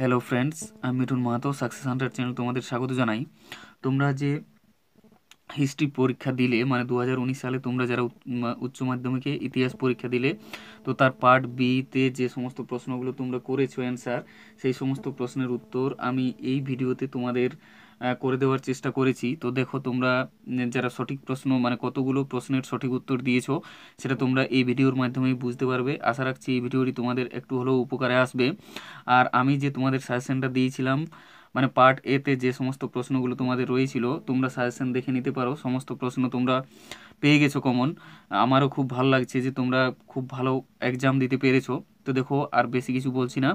Hello friends আমি Mithun Mahato success hunter channel তোমাদের স্বাগত জানাই। তোমরা যে হিস্ট্রি পরীক্ষা দিলে মানে দু হাজার উনিশ সালে তোমরা যারা উচ্চ মাধ্যমিকে ইতিহাস পরীক্ষা দিলে, তো তার পার্ট বিতে যে সমস্ত প্রশ্নগুলো তোমরা করেছ অ্যান্সার সেই সমস্ত প্রশ্নের উত্তর আমি এই ভিডিওতে তোমাদের করে দেওয়ার চেষ্টা করেছি। তো দেখো তোমরা যারা সঠিক প্রশ্ন মানে কতগুলো প্রশ্নের সঠিক উত্তর দিয়েছ, সেটা তোমরা এই ভিডিওর মাধ্যমেই বুঝতে পারবে। আশা রাখছি এই ভিডিওটি তোমাদের একটু হলেও উপকারে আসবে। আর আমি যে তোমাদের সাজেশনটা দিয়েছিলাম মানে পার্ট এতে যে সমস্ত প্রশ্নগুলো তোমাদের রয়েছিল, তোমরা সাজেশন দেখে নিতে পারো। সমস্ত প্রশ্ন তোমরা পেয়ে গেছো কমন আমারও খুব ভালো লাগছে যে তোমরা খুব ভালো এক্সাম দিতে পেরেছ। তো দেখো, আর বেশি কিছু বলছি না।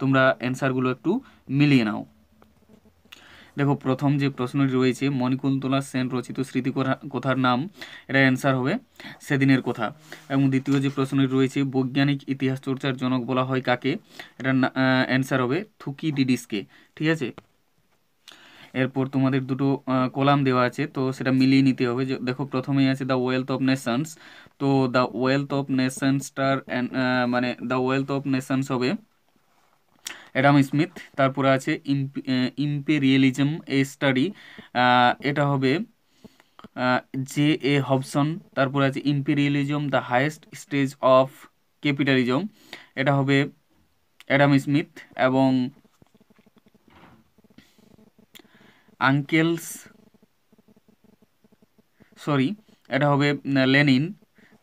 তোমরা অ্যান্সারগুলো একটু মিলিয়ে নাও। দেখো, প্রথম যে প্রশ্নটি রয়েছে, মণিকুন্তলা সেন রচিত স্মৃতি কথার নাম? এটা অ্যান্সার হবে সেদিনের কথা। এবং দ্বিতীয় যে প্রশ্নটি রয়েছে, বৈজ্ঞানিক ইতিহাস চর্চার জনক বলা হয় কাকে? এটা অ্যান্সার হবে থুকি ডিডিসকে ঠিক আছে? এরপর তোমাদের দুটো কলাম দেওয়া আছে, তো সেটা মিলিয়ে নিতে হবে। দেখো প্রথমেই আছে দ্য ওয়েলথ অফ নেশনস তো দ্য ওয়েলথ অফ নেশনসটার মানে দ্য ওয়েলথ অফ নেশনস হবে অ্যাডাম স্মিথ তারপরে আছে ইম্পেরিয়ালিজম এ স্টাডি এটা হবে জে এ হবসন তারপরে আছে imperialism, the highest stage of capitalism, এটা হবে অ্যাডাম স্মিথ এবং আঙ্কেলস, সরি, এটা হবে লেনিন,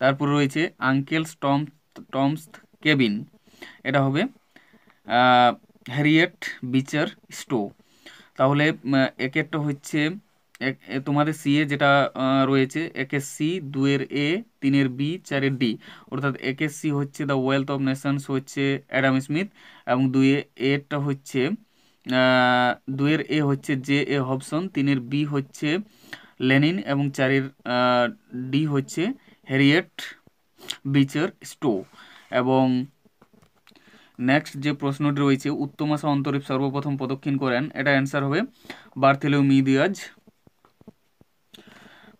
তারপর রয়েছে আঙ্কেলস টম টমস কেবিন, এটা হবে হ্যারিয়েট, বিচার, স্টো। তাহলে এক একটা হচ্ছে তোমাদের সি এ যেটা রয়েছে একের সি, দুয়ের এ, তিনের বি, চারের ডি। অর্থাৎ একের সি হচ্ছে দ্য ওয়েলথ অফ নেশনস হচ্ছে অ্যাডাম স্মিথ এবং দুয়ে, এরটা হচ্ছে দুয়ের এ হচ্ছে জে এ হবসন, তিনের বি হচ্ছে লেনিন এবং চারের ডি হচ্ছে হ্যারিয়েট, বিচার, স্টো। এবং নেক্সট যে প্রশ্নটি রয়েছে, উত্তমাশা অন্তরীপ সর্বপ্রথম প্রদক্ষিণ করেন, এটা অ্যান্সার হবে বার্থেলেও মিদিয়াজ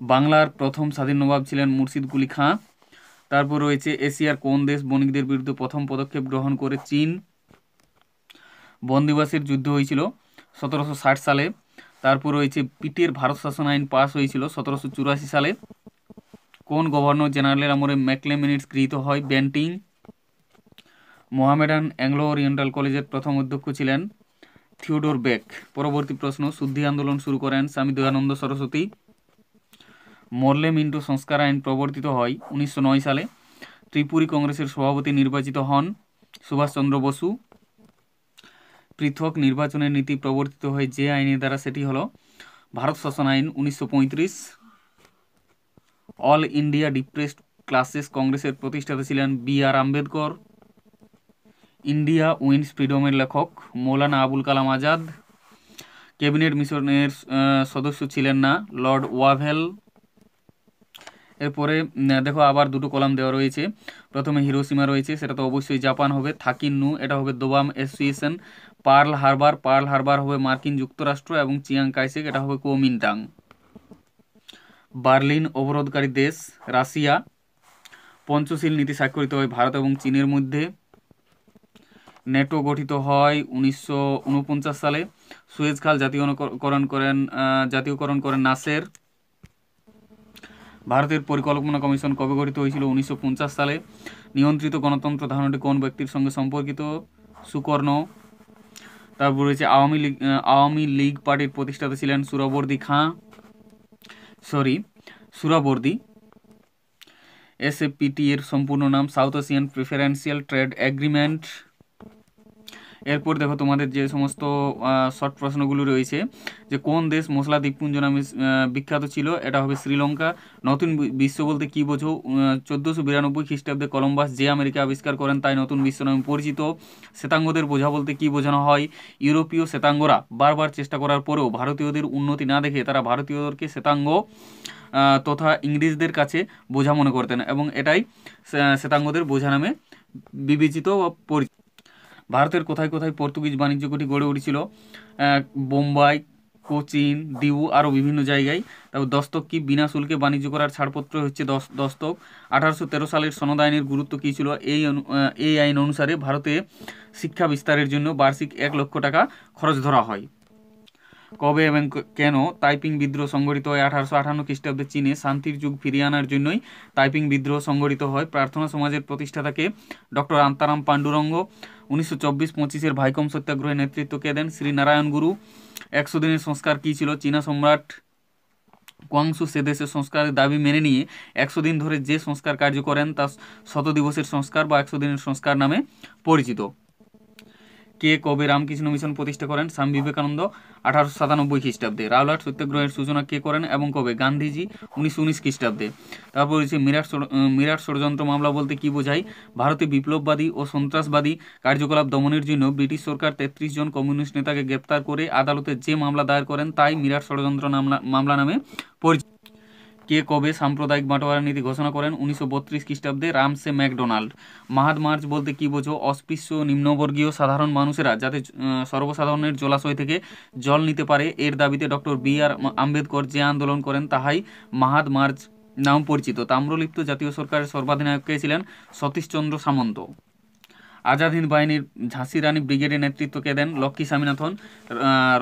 বাংলার প্রথম স্বাধীন নবাব ছিলেন মুর্শিদ কুলি খাঁ। তারপর রয়েছে এশিয়ার কোন দেশ বণিকদের বিরুদ্ধে প্রথম পদক্ষেপ গ্রহণ করে চীন? বন্দিবাসের যুদ্ধ হয়েছিল সতেরোশো ষাট সালে। তারপর রয়েছে পিটের ভারত শাসন আইন পাস হয়েছিল সতেরোশো চুরাশি সালে। কোন গভর্নর জেনারেলের আমলে ম্যাকলে মিনিটস গৃহীত হয়? ব্যান্টিং মোহামেডান অ্যাংলো ওরিয়েন্টাল কলেজের প্রথম অধ্যক্ষ ছিলেন থিওডোর বেক। পরবর্তী প্রশ্ন, শুদ্ধি আন্দোলন শুরু করেন স্বামী দয়ানন্দ সরস্বতী। মরলে মিন্টু সংস্কার আইন প্রবর্তিত হয় উনিশশো নয় সালে। ত্রিপুরী কংগ্রেসের সভাপতি নির্বাচিত হন সুভাষচন্দ্র বসু। পৃথক নির্বাচনের নীতি প্রবর্তিত হয় যে আইনের দ্বারা, সেটি হল ভারত শাসন আইন উনিশশো পঁয়ত্রিশ। অল ইন্ডিয়া ডিপ্রেসড ক্লাসেস কংগ্রেসের প্রতিষ্ঠাতা ছিলেন B R Ambedkar. India wins ফ্রিডমের লেখক মৌলানা আবুল কালাম আজাদ। ক্যাবিনেট মিশনের সদস্য ছিলেন না, লর্ড ওয়াভেল। এরপরে দেখো আবার দুটো কলাম দেওয়া রয়েছে। প্রথমে হিরোসীমা রয়েছে, সেটা তো অবশ্যই জাপান হবে থাকিন্নু এটা হবে Dobama association. Pearl Harbor Pearl Harbor হবে মার্কিন যুক্তরাষ্ট্র এবং চিয়াং কাইসেক, এটা হবে কোমিনটাং বার্লিন অবরোধকারী দেশ, রাশিয়া। পঞ্চশীল নীতি স্বাক্ষরিত হয় ভারত এবং চীনের মধ্যে। নেটো গঠিত হয় উনিশশো ঊনপঞ্চাশ সালে। সুয়েজ খাল জাতীয়করণ করেন জাতীয়করণ করেন নাসের। ভারতের পরিকল্পনা কমিশন কবে গঠিত হয়েছিল উনিশশো পঞ্চাশ সালে? নিয়ন্ত্রিত গণতন্ত্র ধারণাটি কোন ব্যক্তির সঙ্গে সম্পর্কিত? সুকর্ণ। তারপর রয়েছে আওয়ামী লীগ আওয়ামী লীগ পার্টির প্রতিষ্ঠাতা ছিলেন সুরবর্দী খাঁ। সরি, সুরাবর্দী। এসএপিটি এর সম্পূর্ণ নাম South Asian preferential trade agreement এরপর দেখো তোমাদের যে সমস্ত শর্ট প্রশ্নগুলো রয়েছে, যে কোন দেশ মশলা দ্বীপপুঞ্জ নামে বিখ্যাত ছিল? এটা হবে শ্রীলঙ্কা। নতুন বিশ্ব বলতে কী বোঝো? চোদ্দোশো বিরানব্বই খ্রিস্টাব্দে কলম্বাস যে আমেরিকা আবিষ্কার করেন তাই নতুন বিশ্ব নামে পরিচিত। শ্বেতাঙ্গদের বোঝা বলতে কী বোঝানো হয়? ইউরোপীয় শ্বেতাঙ্গরা বারবার চেষ্টা করার পরেও ভারতীয়দের উন্নতি না দেখে তারা ভারতীয়দেরকে শ্বেতাঙ্গ তথা ইংরেজদের কাছে বোঝা মনে করতেন এবং এটাই শ্বেতাঙ্গদের বোঝা নামে বিবেচিত বা পরিচিত ভারতের কোথায় কোথায় পর্তুগিজ বাণিজ্য ঘটি গড়ে উঠেছিল? বোম্বাই, কোচিন, দিউ আরও বিভিন্ন জায়গায়। তারপর দস্তক কি? বিনা শুল্কে বাণিজ্য করার ছাড়পত্র হচ্ছে দশ দস্তক। আঠারোশো তেরো সালের সনদ আইনের গুরুত্ব কী ছিল? এই এই আইন অনুসারে ভারতে শিক্ষা বিস্তারের জন্য বার্ষিক এক লক্ষ টাকা খরচ ধরা হয়। কবে এবং কেন তাইপিং বিদ্রোহ সংগঠিত হয় আঠারোশো আঠান্ন খ্রিস্টাব্দে চীনে? শান্তির যুগ ফিরিয়ে আনার জন্যই তাইপিং বিদ্রোহ সংগঠিত হয়। প্রার্থনা সমাজের প্রতিষ্ঠাতাকে ডক্টর আন্তারাম পাণ্ডুরঙ্গ, উনিশশো চব্বিশ পঁচিশের ভাইকম সত্যাগ্রহের নেতৃত্ব কে দেন। শ্রী নারায়ণ গুরু, একশো দিনের সংস্কার কী ছিল? চীনা সম্রাট কোয়াংসু সে দেশের সংস্কারের দাবি মেনে নিয়ে একশো দিন ধরে যে সংস্কার কার্য করেন, তা শত দিবসের সংস্কার বা একশো দিনের সংস্কার নামে পরিচিত। কে কবে রামকৃষ্ণ মিশন প্রতিষ্ঠা করেন? স্বামী বিবেকানন্দ, আঠারোশো সাতানব্বই খ্রিস্টাব্দে। রাওলাট সত্যাগ্রহের সূচনা কে করেন এবং কবে? গান্ধীজি, উনিশশো উনিশ খ্রিস্টাব্দে। তারপর হচ্ছে মিরাট মিরাট ষড়যন্ত্র মামলা বলতে কি বোঝায়? ভারতে বিপ্লববাদী ও সন্ত্রাসবাদী কার্যকলাপ দমনের জন্য ব্রিটিশ সরকার তেত্রিশ জন কমিউনিস্ট নেতাকে গ্রেপ্তার করে আদালতে যে মামলা দায়ের করেন, তাই মিরাট ষড়যন্ত্র মামলা নামে পরিচিত। কে কবে সাম্প্রদায়িক বাটোয়ারা নীতি ঘোষণা করেন উনিশশো বত্রিশ খ্রিস্টাব্দে রামসে ম্যাকডোনাল্ড। মাহাদ মার্চ বলতে কি বোঝো? অস্পৃশ্য নিম্নবর্গীয় সাধারণ মানুষেরা যাতে সর্বসাধারণের জলাশয় থেকে জল নিতে পারে, এর দাবিতে ডক্টর বি আর আম্বেদকর যে আন্দোলন করেন তাহাই মাহাদ মার্চ নাম পরিচিত। তাম্রলিপ্ত জাতীয় সরকারের সর্বাধিনায়ক ছিলেন? সতীশচন্দ্র সামন্ত। আজাদ হিন্দ বাহিনীর ঝাঁসি রানী ব্রিগেডের নেতৃত্ব কে দেন লক্ষ্মী স্বামীনাথন।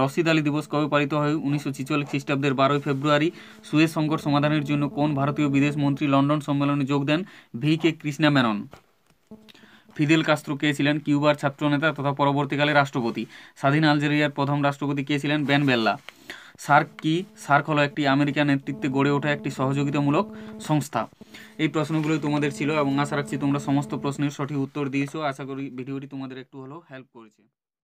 রশিদ আলী দিবস কবে পালিত হয়? উনিশশো ছিচল্লিশ খ্রিস্টাব্দের বারোই ফেব্রুয়ারি। সুয়েজ সংকট সমাধানের জন্য কোন ভারতীয় বিদেশ মন্ত্রী লন্ডন সম্মেলনে যোগ দেন? V K Krishna Menon. Fidel Castro কে ছিলেন? কিউবার ছাত্রনেতা তথা পরবর্তীকালে রাষ্ট্রপতি। স্বাধীন আলজেরিয়ার প্রথম রাষ্ট্রপতি কে ছিলেন? Ben Bella. সার্ক কি? সার্ক হলো একটি আমেরিকান নেতৃত্বে গড়ে ওঠা একটি সহযোগিতামূলক সংস্থা। এই প্রশ্নগুলো তোমাদের ছিল এবং আশা রাখছি তোমরা সমস্ত প্রশ্নের সঠিক উত্তর দিয়েছ। আশা করি ভিডিওটি তোমাদের একটু হলেও হেল্প করেছে।